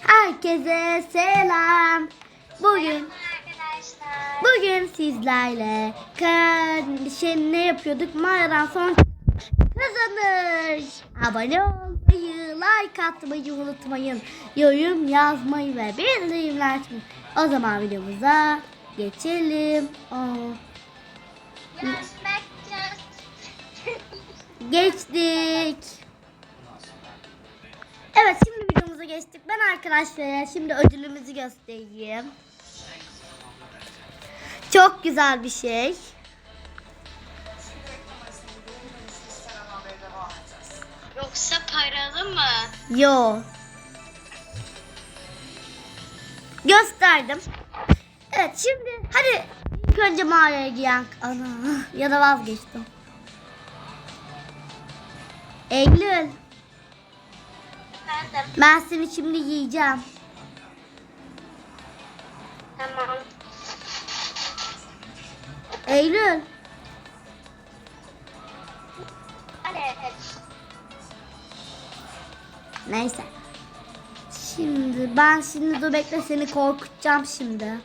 Herkese selam. Bugün arkadaşlar. bugün sizlerle kardeşim ne yapıyorduk? Mağaradan son kazanır. Abone olmayı, like atmayı unutmayın. Yorum yazmayı ve bildirimler açmayı. O zaman videomuza geçelim. Yazmak geçtik. Evet şimdi geçtik. Ben arkadaşlara şimdi ödülümüzü göstereyim. Çok güzel bir şey. Yoksa paralı mı? Yo. Gösterdim. Evet şimdi hadi ilk önce mağaraya giyen ana ya da vazgeçtim. Eylül. Ben seni şimdi yiyeceğim. Tamam. Eylül neyse. Şimdi ben şimdi dur bekle seni korkutacağım şimdi.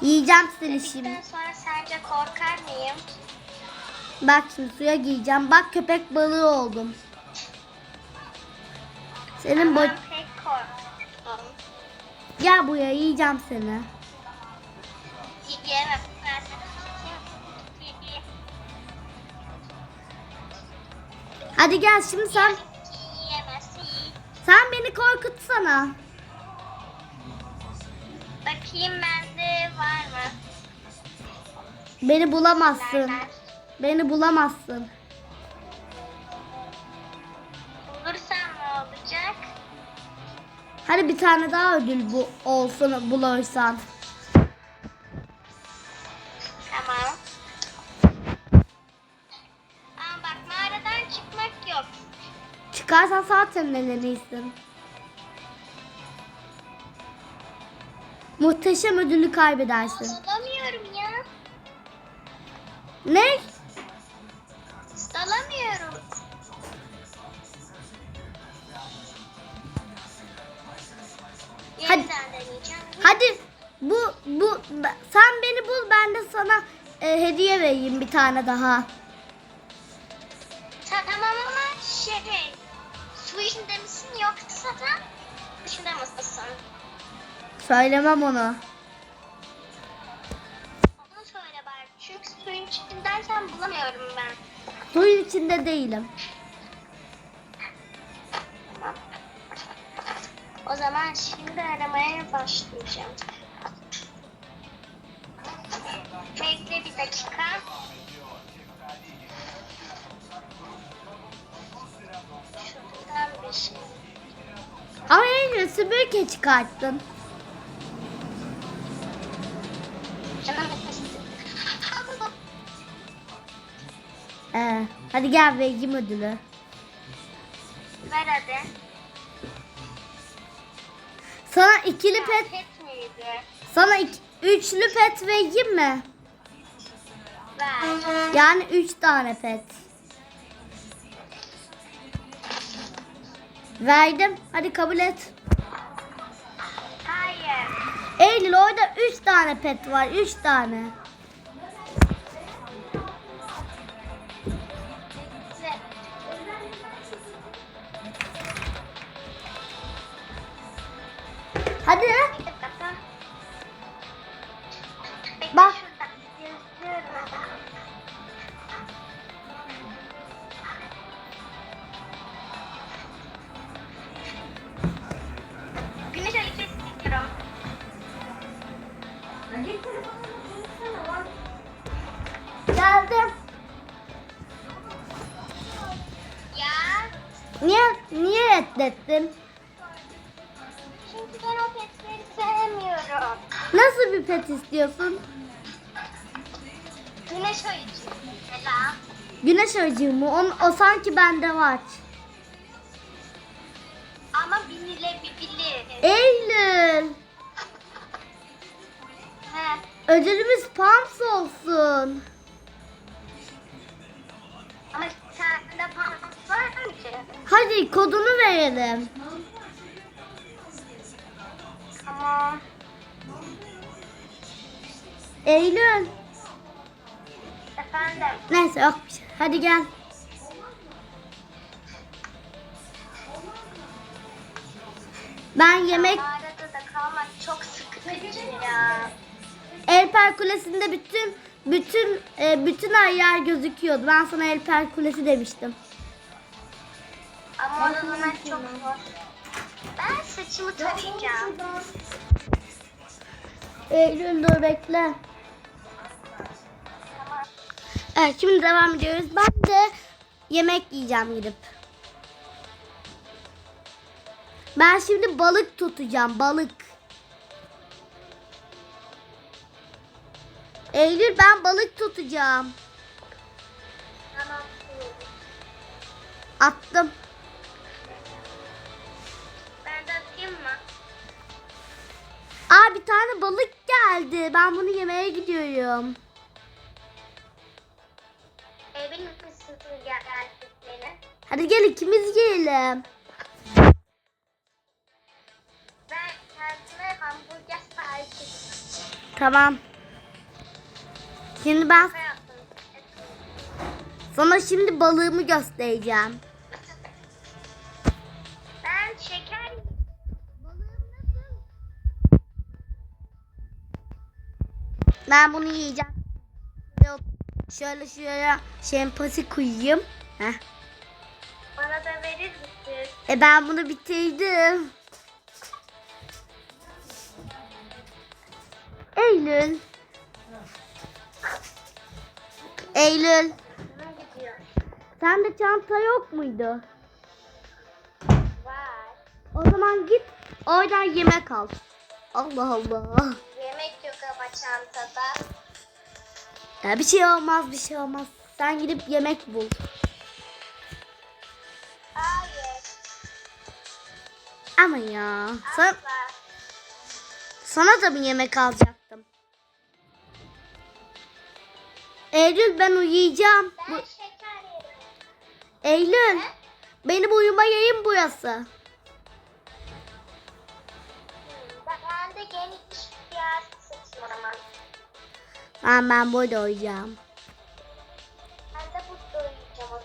Yiyeceğim seni şimdi. Sonra sence korkar mıyım? Bak şimdi suya gireceğim. Bak köpek balığı oldum. Senin bo. Gel buraya yiyeceğim seni. Yiyemem. Hadi gel şimdi sen sen beni korkutsana. Bakayım bende var mı? Beni bulamazsın. Beni bulamazsın. Hadi bir tane daha ödül bu olsun bulursan. Tamam. Ama bak mağaradan çıkmak yok. Çıkarsan zaten elenirsin. Muhteşem ödülü kaybedersin. Dalamıyorum ya. Ne? Sen beni bul ben de sana e, hediye vereyim bir tane daha. Ta- Tamam ama şey, su içinde misin yoksa da dışında mısın? Söylemem onu. Onu söyle bari. Çünkü suyun içindeysen bulamıyorum ben. Suyun içinde değilim. O zaman şimdi aramaya başlayacağım. Bekle bir dakika. Şuradan bir şey. Ama en süpürge çıkarttın. Ee, hadi gel vereyim ödülü. Ver hadi. Sana ikili pet, Pet miydi? sana iki, üçlü pet vereyim mi? Yani üç tane pet. Verdim. Hadi kabul et. Hayır. Eylül orada üç tane pet var. Üç tane. Hadi. Niye niye reddettin? Çünkü ben o petleri sevmiyorum. Nasıl bir pet istiyorsun? Güneş öyküsü. Mesela. Güneş ışığı mı? On, o sanki bende var. Ama binilebilir. Eylül. He. Ödülümüz Pams olsun. Ama var mı ki? Hadi kodunu verelim. Eylül. Efendim. Neyse yok bir şey. Hadi gel. Ben yemek Mağarada da kalmak çok sıkıcı ya. Elper Kulesi'nde bütün bütün e, bütün her yer gözüküyordu. Ben sana Elper Kulesi demiştim. Ama orada durmak çok zor. Ben saçımı tarayacağım. Eylül dur bekle. Evet şimdi devam ediyoruz. Ben de yemek yiyeceğim gidip. Ben şimdi balık tutacağım. Balık. Eylül ben balık tutacağım. Tamam. Attım. Aa bir tane balık geldi. Ben bunu yemeye gidiyorum. Misin geldiklerini? Hadi gel ikimiz yiyelim. Ben kendime hamburger sipariş ettim. Tamam. Şimdi ben sana şimdi balığımı göstereceğim. Ben bunu yiyeceğim. Şöyle- şuraya şempati koyayım. Heh. bana da verir misin? E ben bunu bitirdim. Eylül. Eylül. Sende çanta yok muydu? Var. O zaman git oradan yemek al. Allah Allah. Ya bir şey olmaz bir şey olmaz. Sen gidip yemek bul. Hayır. Ama ya. Sana, sana da bir yemek alacaktım. Eylül ben uyuyacağım. Ben Bu, şeker yerim. Eylül benim uyuma yayım burası. Hmm, Ben de geniş bir yer seçiyorum. Ben, ben burada uyuyacağım. Ben de burada uyuyacağım o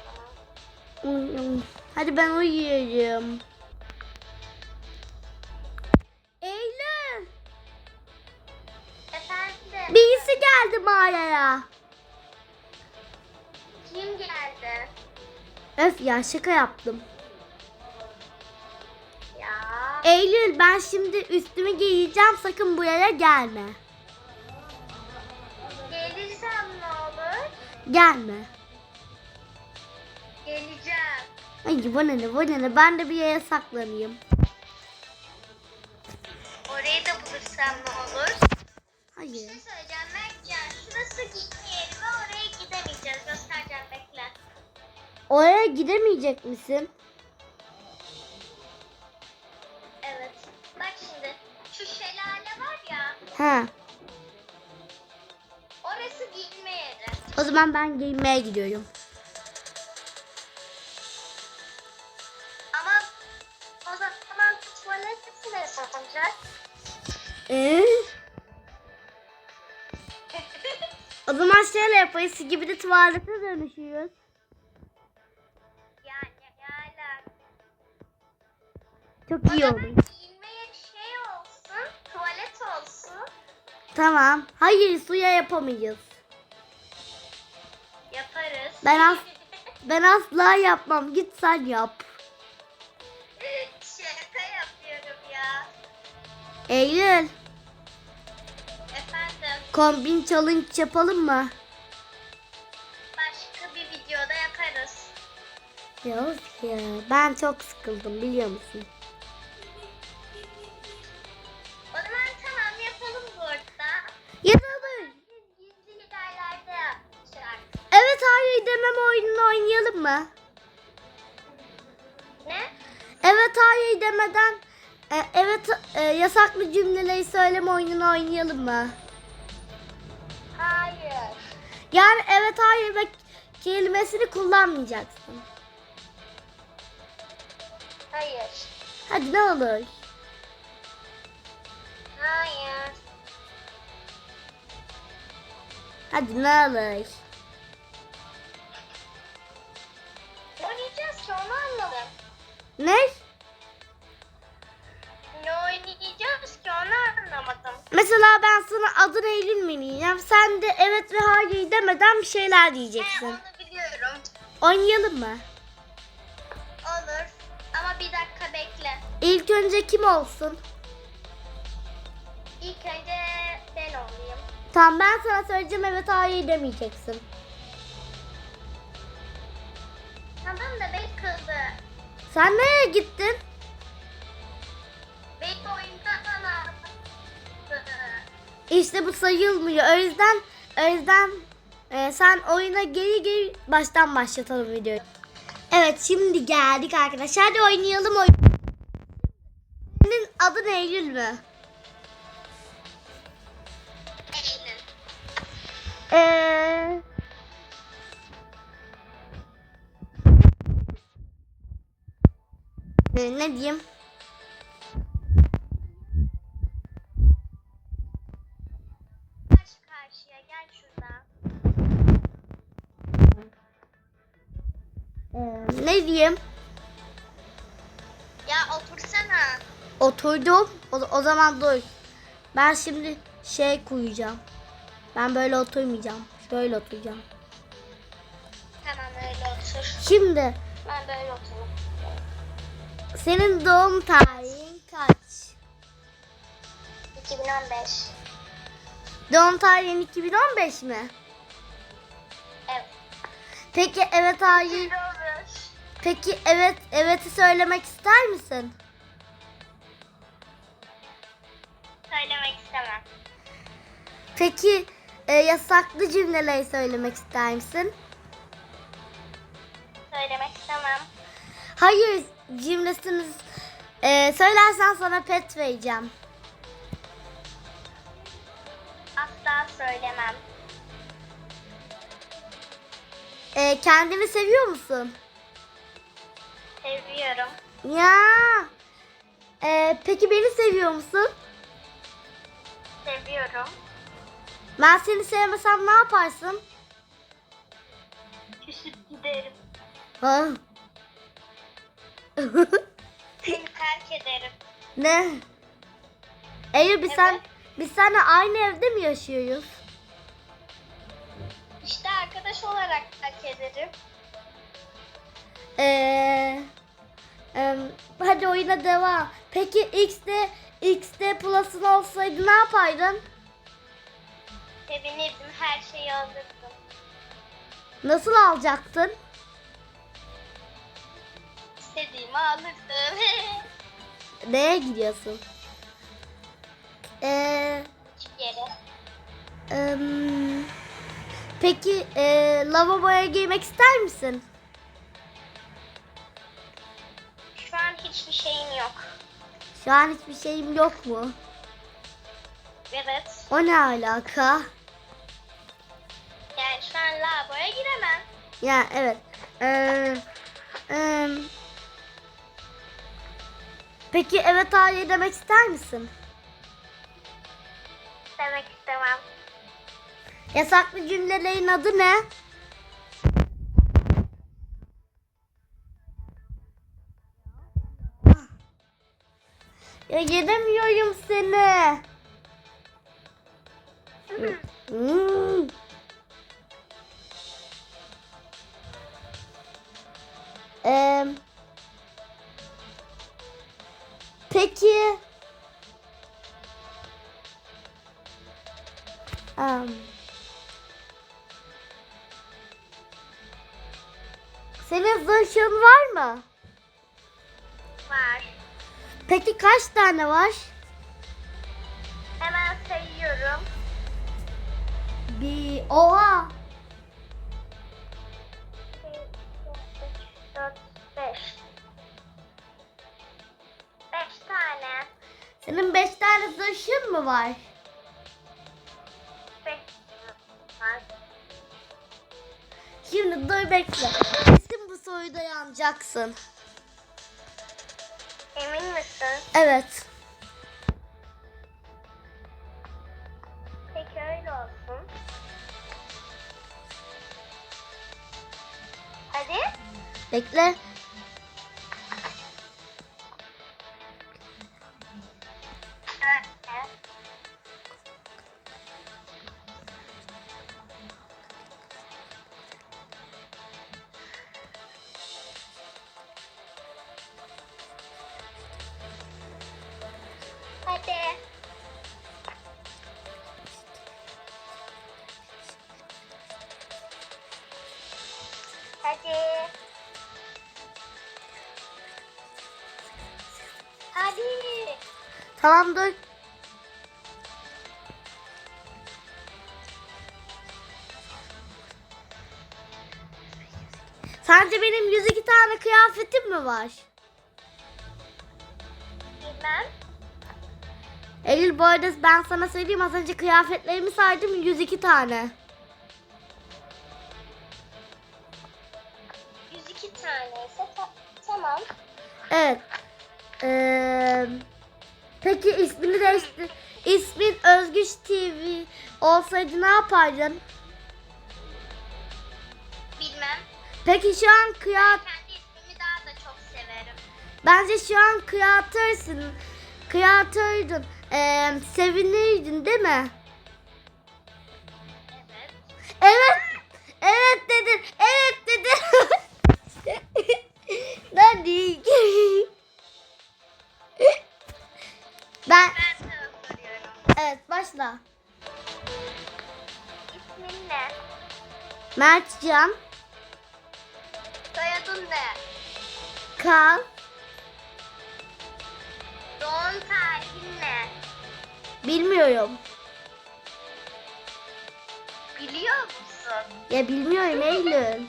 zaman. Uy. Hadi ben uyuyorum. Eylül Efendim, birisi geldi mağaraya. kim geldi? Öf ya şaka yaptım. Ya, Eylül ben şimdi üstümü giyeceğim sakın buraya gelme. Gelme. Geleceğim. Ay bana ne bana ne ben de bir yere saklanayım. Orayı da bulursam ne olur? Bir Hayır. şey söyleyeceğim Mertcan. Şurası gitme yeri ve oraya gidemeyeceğiz. Göstereceğim bekle. Oraya gidemeyecek misin? Evet. Bak şimdi. Şu şelale var ya. Ha. O zaman ben giyinmeye gidiyorum. Ama o zaman tuvalet neresi olacak? Ee? O zaman şöyle yaparız gibi de tuvalete dönüşüyoruz. yani yani. Çok iyi zaman olur. giyinme yeri şey olsun. Tuvalet olsun. Tamam. Hayır suya yapamayız. Ben as ben asla yapmam. Git sen yap. Şaka yapıyorum ya. Eylül, Efendim kombin challenge yapalım mı? başka bir videoda yaparız. Ya, of ya ben çok sıkıldım biliyor musun? Cümleleri söyleme oyununu oynayalım mı? Hayır. Yani evet hayır ve kelimesini kullanmayacaksın. Hayır. Hadi ne olur. Hayır. Hadi ne olur. Oynayacağız ki onu anlamadım. Ne? Ne oynayacağız ki onu anlamadım. Mesela ben sana adını Eylül mü diyeceğim. Sen de evet ve hayır demeden bir şeyler He, diyeceksin. onu biliyorum. Oynayalım mı? Olur. Ama bir dakika bekle. İlk önce kim olsun? İlk önce ben olayım. Tamam ben sana söyleyeceğim evet hayır demeyeceksin. Tamam da ben kızı. Sen nereye gittin? İşte bu sayılmıyor. O yüzden o yüzden e, sen oyuna geri geri baştan başlatalım videoyu. Evet şimdi geldik arkadaşlar. Hadi oynayalım oyun. Senin adın Eylül mü? Eylül. Ee, e, ne diyeyim? Ne diyeyim? Ya otursana. Oturdum. O, o zaman dur. Ben şimdi şey koyacağım. Ben böyle oturmayacağım. Şöyle oturacağım. Tamam öyle otur. Şimdi Ben böyle oturayım. senin doğum tarihin kaç? 2015. Doğum tarihin 2015 mi? Evet. Peki evet hayır. 2015. Peki evet evet'i söylemek ister misin? Söylemek istemem. Peki e, yasaklı cümleleri söylemek ister misin? Söylemek istemem. Hayır cümlesini e, söylersen sana pet vereceğim. Asla söylemem. E, kendini seviyor musun? Seviyorum. Ya. E, peki beni seviyor musun? Seviyorum. Ben seni sevmesem ne yaparsın? Küsüp giderim. Ha. Seni terk ederim. ne? Eylül biz sen Evet. biz seninle aynı evde mi yaşıyoruz? İşte arkadaş olarak terk ederim. Ee, em, hadi oyuna devam. Peki X'de X'de Plus'ın olsaydı ne yapardın? Sevinirdim her şeyi alırdım. Nasıl alacaktın? İstediğimi alırdım. Neye gidiyorsun? Ee, Hiçbir yere. em, peki e, lavaboya girmek ister misin? Hiçbir şeyim yok. Şu an hiçbir şeyim yok mu? Evet. O ne alaka? Yani şu an lavaboya giremem. Ya evet. Ee, em, peki evet hayır demek ister misin? Demek istemem. Yasaklı cümlelerin adı ne? Ya yenemiyorum seni. Hmm. Em, peki. Em, senin zırhın var mı? Var. Peki kaç tane var? Hemen sayıyorum. Bir oha. 2, 3, 4, 5. 5 tane. Senin beş tane zırhın mı var? 5 var. Şimdi dur bekle. Kesin bu soruda yanacaksın. Evet. Tamam dur. Sence benim 102 tane kıyafetim mi var? Bilmem. Eylül bu arada ben sana söyleyeyim az önce kıyafetlerimi saydım 102 tane. 102 tane ise ta- tamam. Evet. Ee, peki ismini değiştir. İsmin Özgüç TV olsaydı ne yapardın? Bilmem. Peki şu an kıyafet... Kendi ismimi daha da çok severim. Bence şu an kıyafetırsın. Kıyafetıydın. Ee, sevinirdin değil mi? Evet. Evet Mertcan Soyadın ne? Kal Doğum tarihin ne? bilmiyorum. Biliyor musun? Ya bilmiyorum Eylül.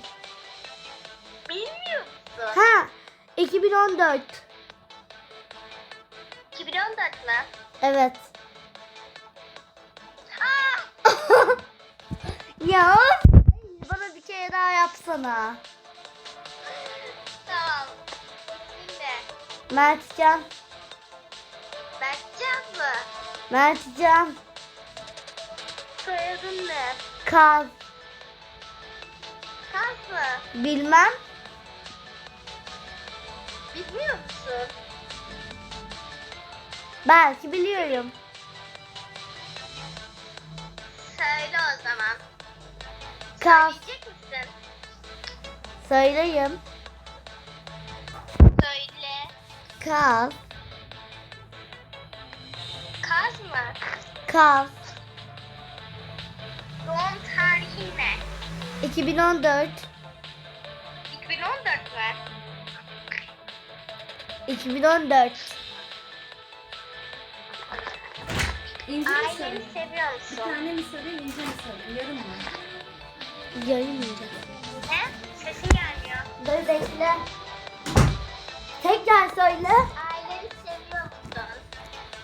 Bilmiyor musun? Ha 2014. 2014 mü? Evet. Aa! ya kere daha yapsana. Tamam. İsmin ne? Mertcan. Berkcan mı? Mertcan Soyadın ne? Kal. Kaz mı? Bilmem. Bilmiyor musun? Belki biliyorum. Söyle o zaman. Kal. Söyleyecek? Söyleyeyim. Söyle. Kal. Kaz mı? Kal. Doğum tarihi ne? 2014. 2014 mü? 2014. İnce mi Aileni sorayım? Bir tane mi sorayım, ince mi sorayım? Yarım mı? Yayın mıydı? Dur bekle. Tekrar söyle. Aileni seviyor musun?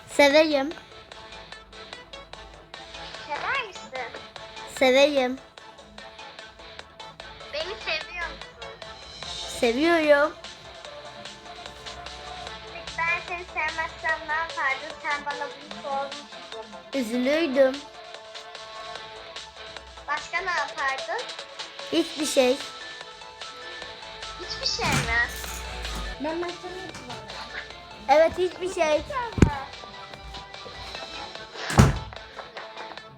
Seveyim. Sever misin? Seveyim. Beni seviyor musun? Seviyorum. Peki ben seni sevmezsem ne yapardın? Sen bana bunu sormuştun. Üzülürdüm. Başka ne yapardın? Hiçbir şey. Hiçbir şey mi? Ben kullanıyorum. Evet hiçbir şey.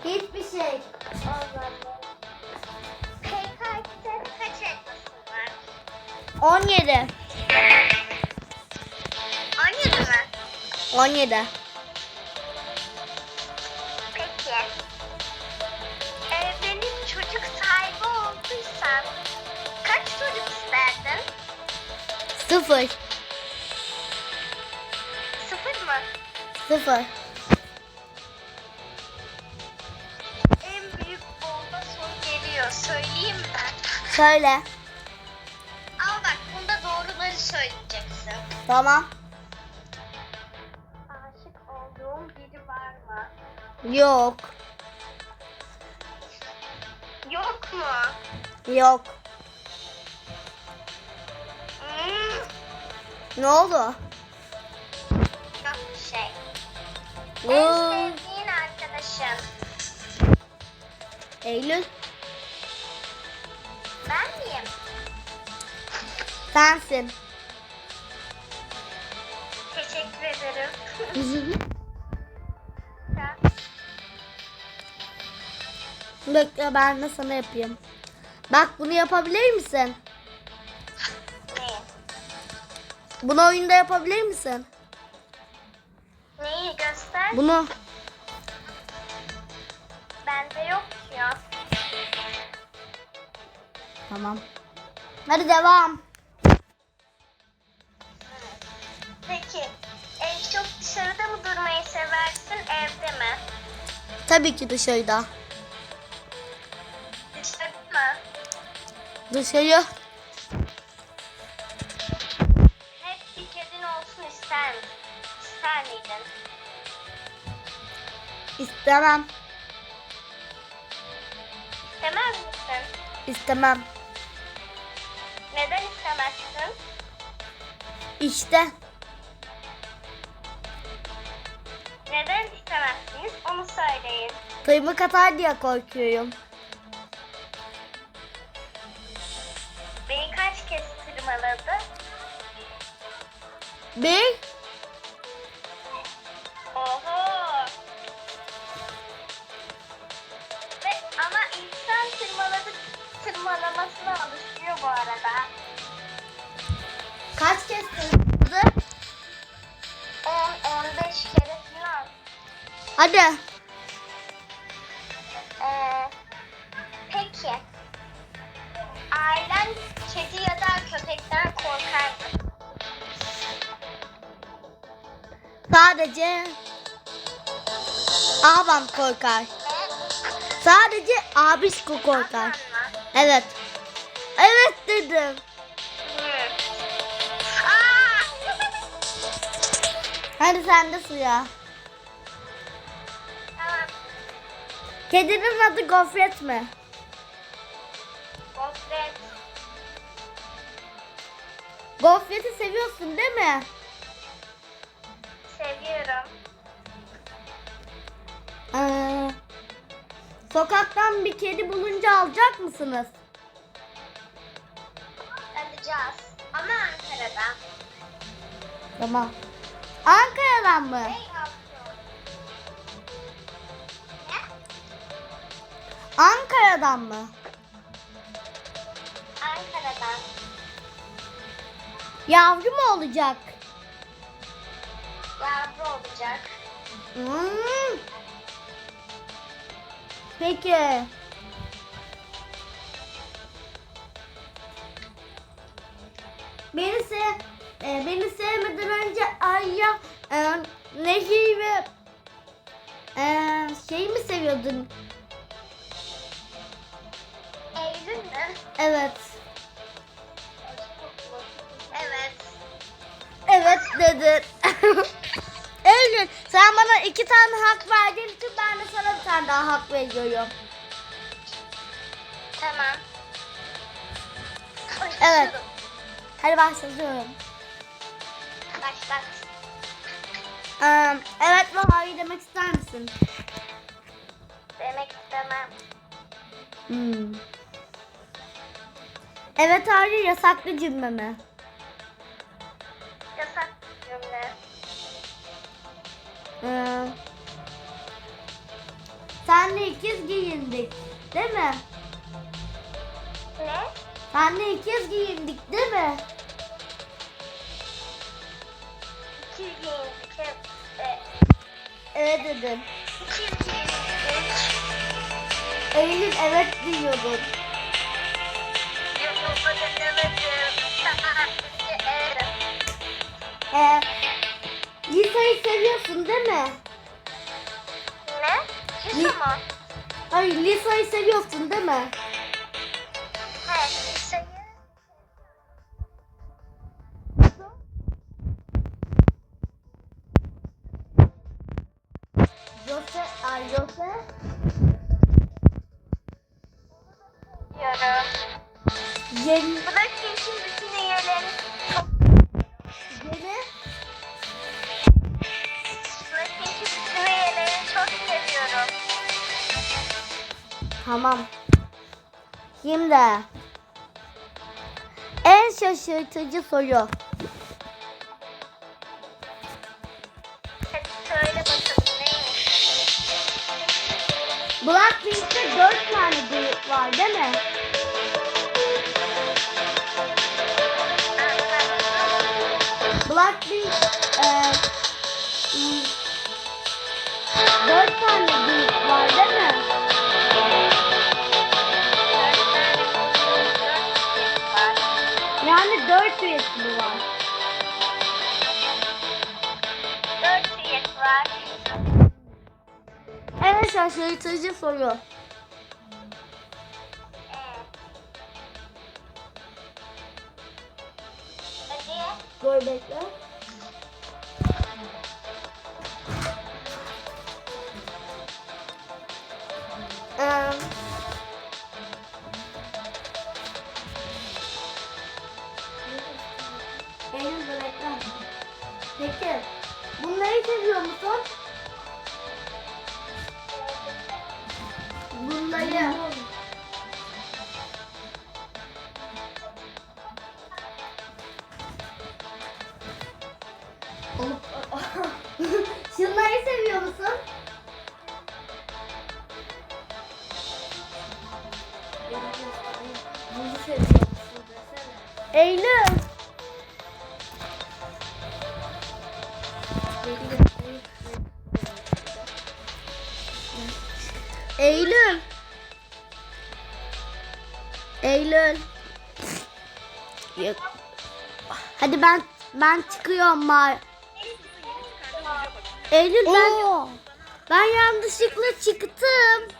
Hiçbir şey. Allah Allah. PKX'de kaç elmasın var? 17. 17 mi? 17. Sıfır. Sıfır mı? Sıfır. En büyük bomba soru geliyor. Söyleyeyim mi? Söyle. Al bak bunda doğruları söyleyeceksin. Tamam. Aşık olduğun biri var mı? Yok. Yok mu? Yok. Ne oldu? şey. En Oo, sevdiğin arkadaşın. Eylül. Ben miyim? Sensin. Teşekkür ederim. Ya, Bekle ben de sana yapayım. Bak bunu yapabilir misin? Bunu oyunda yapabilir misin? Neyi göster? Bunu. Bende yok ya. Tamam. Hadi devam. Peki en çok dışarıda mı durmayı seversin evde mi? Tabii ki dışarıda. Dışarıda mı? Dışarı. İstemem. İstemez misin? İstemem. Neden istemezsin? İşte. Neden istemezsiniz onu söyleyin. Tırmık atar diye korkuyorum. Beni kaç kez tırmaladı? Bir. Tırmalamasına alışıyor bu arada. Kaç kez tırmıkladı? 10-15 kere falan. Hadi. Ee, peki. Ailen kedi ya da köpekten korkar mı? Sadece abam korkar. Sadece abişko korkar. Ablan mı? Evet. Evet dedim. Aa! Hadi sen de suya. Kedinin adı gofret mi? Gofret. Gofreti seviyorsun değil mi? Seviyorum. Ee, sokaktan bir kedi bulunca alacak mısınız? Alacağız. Ama Ankara'da. Tamam. Ankara'dan mı? Ne? Ankara'dan mı? Ankara'dan. Yavru mu olacak? Yavru olacak. Hmm. Peki. Beni se e, beni sevmeden önce Ayya e, Nehir ve e, şey mi seviyordun? Eylül mü? Evet. Evet. Evet dedin. Eylül sen bana iki tane hak verdiğin için ben de sana bir tane daha hak veriyorum. Tamam. Evet. Hadi başlıyorum. Başlat. Ee, evet ve hayır demek ister misin? Demek istemem. Hmm. Evet hayır yasaklı cümle mi? Ee, senle ikiz giyindik değil mi? Ne? Senle ikiz giyindik değil mi? İki giyindik. hep. E, Evet dedim. İki giyindik. Eylül evet diyordun. Yok. Evet. Ee, Lisa'yı seviyorsun değil mi? Ne? Lisa mı? Hayır Lisa'yı seviyorsun değil mi? Tamam. Şimdi en şaşırtıcı soru. Blackpink'te 4 tane grup var değil mi? Evet şaşırtıcı soru. Dur bekle. Eylül. Yok. Hadi ben ben çıkıyorum mar. Eylül ben ben yanlışlıkla çıktım.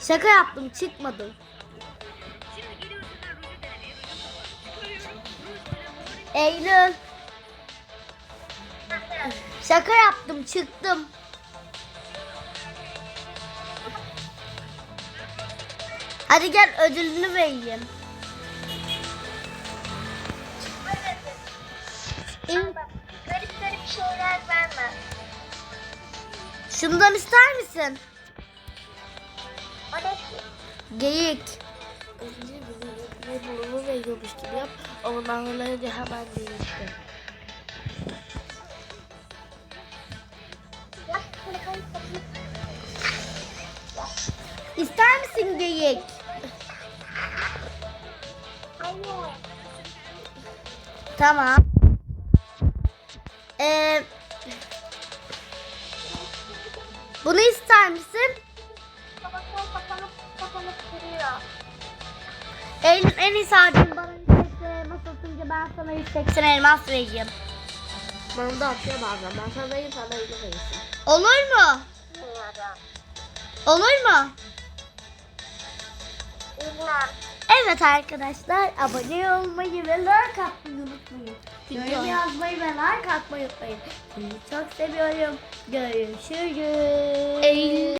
Şaka yaptım çıkmadım. Eylül. Şaka yaptım çıktım. Hadi gel ödülünü vereyim. Garip garip şeyler verme. Şundan ister misin? O ne ki? Geyik. Önce bize ne bulumu veriyormuş gibi yap. Ondan de hemen değiştir. İster misin geyik? Tamam. Ee, bunu ister misin? Eylül en iyisi harcın bana 180 elmas atınca ben sana 180 elmas vereceğim. Bana da atıyor bazen. Ben sana vereyim sana öyle verirsin. Olur mu? Olur mu? Bilmem. Evet arkadaşlar abone olmayı ve like atmayı unutmayın. Yorum yazmayı ve like atmayı unutmayın. Sizi çok seviyorum. Görüşürüz. Eylül.